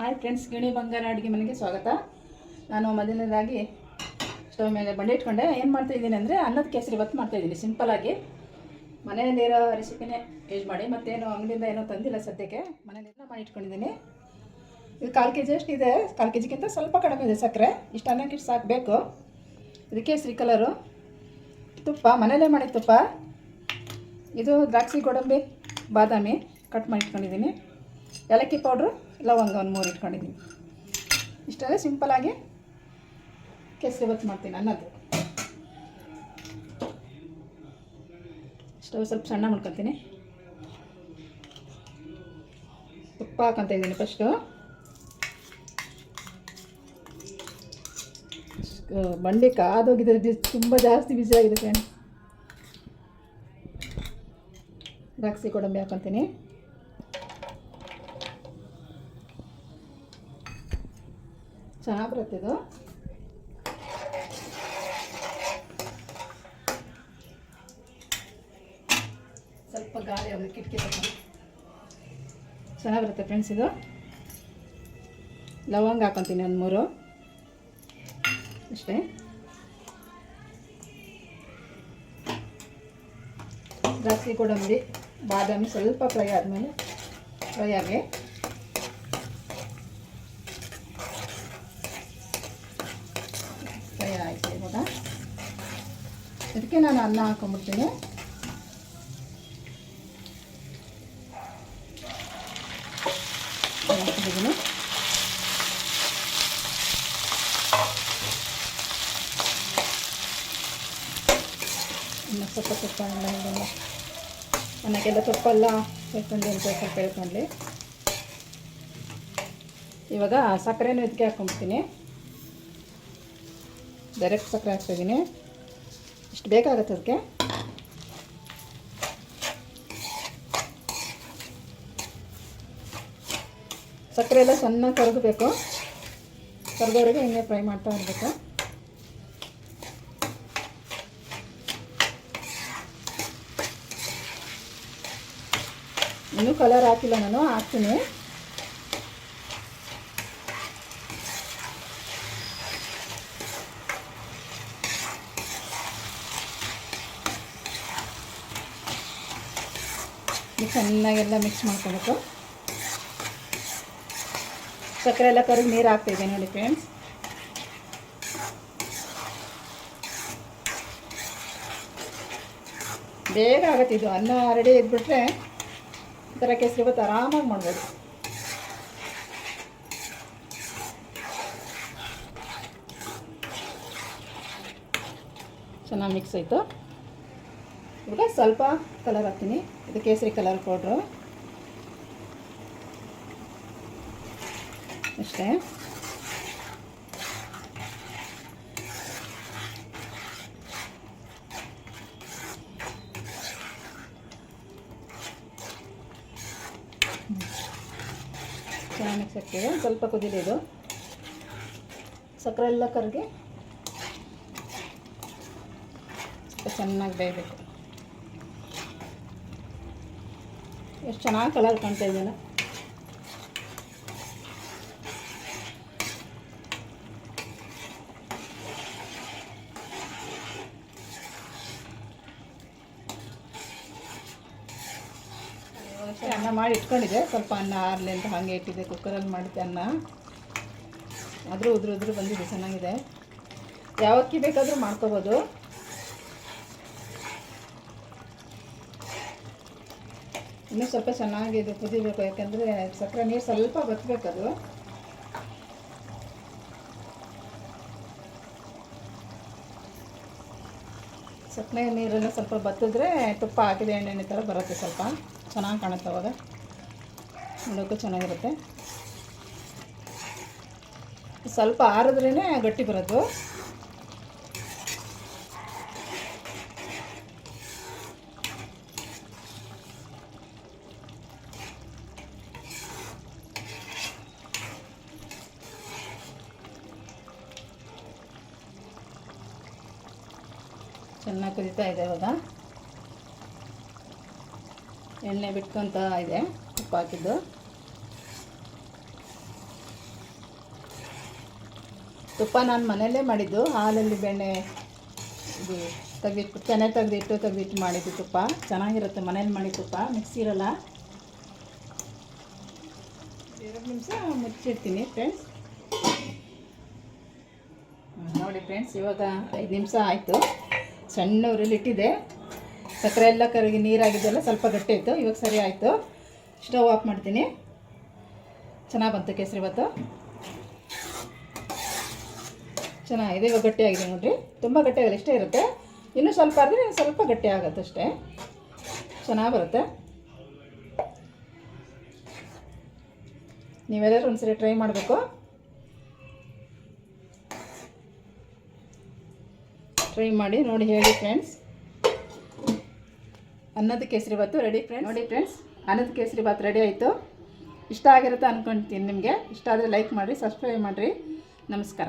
Hi friends ಗಿಣಿ ಬಂಗಾರ ಅಡುಗೆ ಮನೆಗೆ ಸ್ವಾಗತ. ನಾನು ಮೊದಲನೇದಾಗಿ ಸ್ಟವ್ ಮೇಲೆ ಬಂಡೆ ಇಟ್ಕೊಂಡೆ. ಏನು ಮಾಡ್ತಾ ಇದ್ದೀನಿ ಅಂದರೆ ಅನ್ನದ ಕೇಸರಿ ಇವತ್ತು ಮಾಡ್ತಾಯಿದ್ದೀನಿ ಸಿಂಪಲಾಗಿ ಮನೆಯಲ್ಲಿರೋ ರೆಸಿಪಿನೇ ಯೂಸ್ ಮಾಡಿ. ಮತ್ತೇನು ಅಂಗಡಿಯಿಂದ ಏನೋ ತಂದಿಲ್ಲ ಸದ್ಯಕ್ಕೆ. ಮನೇಲೆಲ್ಲ ಮಾಡಿ ಇಟ್ಕೊಂಡಿದ್ದೀನಿ. ಇದು ಕಾಲು ಕೆ ಜಿ ಅಷ್ಟು ಇದೆ. ಕಾಲು ಕೆ ಜಿಗಿಂತ ಸ್ವಲ್ಪ ಕಡಿಮೆ ಇದೆ ಸಕ್ಕರೆ. ಇಷ್ಟು ಅನ್ನಕ್ಕೆ ಇಷ್ಟು ಸಾಕಬೇಕು ಇದು ಕೇಸರಿ ಕಲರು ತುಪ್ಪ, ಮನೆಯಲ್ಲೇ ಮಾಡಿದ ತುಪ್ಪ. ಇದು ದ್ರಾಕ್ಷಿ, ಗೋಡಂಬಿ, ಬಾದಾಮಿ ಕಟ್ ಮಾಡಿ ಇಟ್ಕೊಂಡಿದ್ದೀನಿ. ಏಲಕ್ಕಿ ಪೌಡ್ರು ಲವಂಗ ಒಂದು ಮೂರು ಇಟ್ಕೊಂಡಿದ್ದೀನಿ. ಇಷ್ಟೇ ಸಿಂಪಲಾಗಿ ಬತ್ತು ಮಾಡ್ತೀನಿ ಅನ್ನೋದು. ಸ್ಟವ್ ಸ್ವಲ್ಪ ಸಣ್ಣ ಮಾಡ್ಕೊತೀನಿ ತುಪ್ಪ ಹಾಕೊಂತ ಇದ್ದೀನಿ ಫಸ್ಟು ಬಂಡೆ ಕಾದೋಗಿದ್ರೆ ತುಂಬ ಜಾಸ್ತಿ ಬಿಸಿ ಆಗಿದೆ ಫ್ರೆಂಡ್ ದ್ರಾಕ್ಷಿ, ಗೋಡಂಬಿ ಹಾಕೊತೀನಿ ಚೆನ್ನಾಗಿ ಬರುತ್ತೆ ಇದು. ಸ್ವಲ್ಪ ಗಾಳಿ ಅವ್ರಿಗೆ ಕಿಟಕಿ ಚೆನ್ನಾಗಿ ಬರುತ್ತೆ ಫ್ರೆಂಡ್ಸ್ ಇದು. ಲವಂಗ ಹಾಕೊತೀನಿ ಒಂದು ಮೂರು. ಅಷ್ಟೇ. ದ್ರಾಕ್ಷಿ ಗೋಡಂಬಿ ಬಾದಾಮಿ ಸ್ವಲ್ಪ ಫ್ರೈ ಆದಮೇಲೆ ಫ್ರೈ ಆಗಿ ಫ್ರೈ ಆಯಿತು ಇವಾಗ ಇದಕ್ಕೆ ನಾನು ಅನ್ನ ಹಾಕೊಂಡ್ಬಿಡ್ತೀನಿ ಇನ್ನು ಸ್ವಲ್ಪ ತುಪ್ಪ ಎಲ್ಲ ಅನ್ನಕ್ಕೆಲ್ಲ ತುಪ್ಪ ಎಲ್ಲ ಹೇಳ್ಕೊಂಡು ಅಂತ ಸ್ವಲ್ಪ ಹೇಳ್ಕೊಂಡ್ಲಿ. ಇವಾಗ ಸಕ್ಕರೆನೂ ಇದಕ್ಕೆ ಹಾಕೊಂಡ್ಬಿಡ್ತೀನಿ ಡೈರೆಕ್ಟ್ ಸಕ್ಕರೆ ಹಾಕ್ತಾಯಿದ್ದೀನಿ ಇಷ್ಟು ಬೇಕಾಗುತ್ತೆ ಅದಕ್ಕೆ? ಸಕ್ಕರೆ ಎಲ್ಲ ಸಣ್ಣ ಕರಗಬೇಕು. ಕರೆದವರೆಗೆ ಹಿಂಗೆ ಫ್ರೈ ಮಾಡ್ತಾ ಇರಬೇಕು. ಇನ್ನೂ ಕಲರ್ ಹಾಕಿಲ್ಲ ನಾನು, ಹಾಕ್ತೀನಿ. ಚೆನ್ನಾಗೆಲ್ಲ ಮಿಕ್ಸ್ ಮಾಡ್ಕೋಬೇಕು. ಸಕ್ಕರೆ ಎಲ್ಲ ಕರಗಿ ನೀರು ಹಾಕ್ತಿದೆ ನೋಡಿ ಫ್ರೆಂಡ್ಸ್ ಬೇಗ ಆಗುತ್ತೆ ಇದು. ಅನ್ನ ರೆಡಿ ಇದ್ಬಿಟ್ರೆ ಈ ಥರ ಗೊತ್ತು ಆರಾಮಾಗಿ ಮಾಡ್ಬೋದು. ಚೆನ್ನಾಗಿ ಮಿಕ್ಸ್ ಆಯಿತು. ಇವಾಗ ಸ್ವಲ್ಪ ಕಲರ್ ಹಾಕ್ತೀನಿ. ಇದು ಕೇಸರಿ ಕಲರ್ ಪೌಡ್ರು ಅಷ್ಟೇ. ಚೆನ್ನಾಗಿ ಮಿಕ್ಸ್ ಸ್ವಲ್ಪ ಕುದಿಲಿ ಇದು. ಸಕ್ಕರೆ ಎಲ್ಲ ಕರಗಿ ಚೆನ್ನಾಗಿ ಬೇಯಬೇಕು. ಎಷ್ಟು ಚೆನ್ನಾಗಿ ಕಲರ್ ಕಾಣ್ತಾ ಇದೆಯಲ್ಲ? ಅನ್ನ ಮಾಡಿ ಇಟ್ಕೊಂಡಿದ್ದೆ. ಸ್ವಲ್ಪ ಅನ್ನ ಆರಲಿ ಅಂತ ಹಾಗೆ ಇಟ್ಟಿದೆ ಕುಕ್ಕರಲ್ಲಿ ಮಾಡಿದ್ದೆ ಅನ್ನ. ಆದರೂ ಉದ್ರು ಉದ್ರು ಬಂದಿದೆ. ಚೆನ್ನಾಗಿದೆ. ಯಾವಕ್ಕಿ ಬೇಕಾದರೂ ಮಾಡ್ಕೋಬೋದು. ಇನ್ನೂ ಸ್ವಲ್ಪ ಚೆನ್ನಾಗಿ ಇದು ಕುದಿಬೇಕು, ಯಾಕೆಂದರೆ ಸಕ್ಕರೆ ನೀರು ಸ್ವಲ್ಪ ಬತ್ತಬೇಕದು ಸಕ್ಕರೆ ನೀರೆಲ್ಲ ಸ್ವಲ್ಪ ಬತ್ತಿದ್ರೆ ತುಪ್ಪ ಹಾಕಿದ ಎಣ್ಣೆಣ್ಣೆ ಥರ ಬರುತ್ತೆ ಸ್ವಲ್ಪ. ಚೆನ್ನಾಗಿ ಕಾಣುತ್ತೆ ಅವಾಗ. ನೋಡೋಕ್ಕೂ ಚೆನ್ನಾಗಿರುತ್ತೆ. ಸ್ವಲ್ಪ ಆರಿದ್ರೇ ಗಟ್ಟಿ ಬರೋದು. ಚೆನ್ನಾಗಿ ಕುದೀತಾ ಇದೆ ಇವಾಗ. ಎಣ್ಣೆ ಬಿಟ್ಕೊತ ಇದೆ, ಉಪ್ಪು ಹಾಕಿದ್ದು. ತುಪ್ಪ ನಾನು ಮನೆಯಲ್ಲೇ ಮಾಡಿದ್ದು, ಹಾಲಲ್ಲಿ ಬೆಣ್ಣೆ ಇದು ತೆಗೆದಿಟ್ಟು ತೆನೆ ತೆಗೆದಿಟ್ಟು ತೆಗೆದಿಟ್ಟು ಮಾಡಿದ್ದು ತುಪ್ಪ. ಚೆನ್ನಾಗಿರುತ್ತೆ ಮನೇಲಿ ಮಾಡಿ ತುಪ್ಪ, ಮಿಕ್ಸಿ ಇರಲ್ಲ. ಎರಡು ನಿಮಿಷ ಮುಚ್ಚಿಡ್ತೀನಿ ಫ್ರೆಂಡ್ಸ್ ನೋಡಿ ಫ್ರೆಂಡ್ಸ್ ಇವಾಗ ಐದು ನಿಮಿಷ ಆಯಿತು. ಸಣ್ಣ ಉರಿಲಿ ಇಟ್ಟಿದೆ ಸಕ್ಕರೆ ಎಲ್ಲ ಕರಗಿ ನೀರಾಗಿದ್ದೆಲ್ಲ ಸ್ವಲ್ಪ ಗಟ್ಟಿ ಆಯಿತು. ಇವಾಗ ಸರಿ ಆಯಿತು. ಸ್ಟವ್ ಆಫ್ ಮಾಡ್ತೀನಿ. ಚೆನ್ನಾಗಿ ಬಂತು ಕೇಸರಿ ಭಾತು. ಚೆನ್ನಾಗಿದೆ. ಇವಾಗ ಗಟ್ಟಿಯಾಗಿದೆ ನೋಡಿರಿ. ತುಂಬ ಗಟ್ಟಿಯಾಗಲ್ಲ ಇಷ್ಟೇ ಇರುತ್ತೆ. ಇನ್ನೂ ಸ್ವಲ್ಪ ಆದರೆ ಸ್ವಲ್ಪ ಗಟ್ಟಿ ಆಗುತ್ತೆ ಅಷ್ಟೇ. ಚೆನ್ನಾಗಿ ಬರುತ್ತೆ. ನೀವೆಲ್ಲರೂ ಒಂದ್ಸರಿ ಟ್ರೈ ಮಾಡಬೇಕು. ಟ್ರೈ ಮಾಡಿ ನೋಡಿ ಹೇಳಿ ಫ್ರೆಂಡ್ಸ್. ಅನ್ನದ ಕೇಸರಿ ಭಾತು ರೆಡಿ ಫ್ರೆಂಡ್ಸ್? ನೋಡಿ ಫ್ರೆಂಡ್ಸ್. ಅನ್ನದ ಕೇಸರಿ ಭಾತ್ ರೆಡಿ ಆಯಿತು. ಇಷ್ಟ ಆಗಿರುತ್ತೆ ಅಂದ್ಕೊಳ್ತೀನಿ ನಿಮಗೆ. ಇಷ್ಟ ಆದರೆ ಲೈಕ್ ಮಾಡಿರಿ ಸಬ್ಸ್ಕ್ರೈಬ್ ಮಾಡಿರಿ. ನಮಸ್ಕಾರ.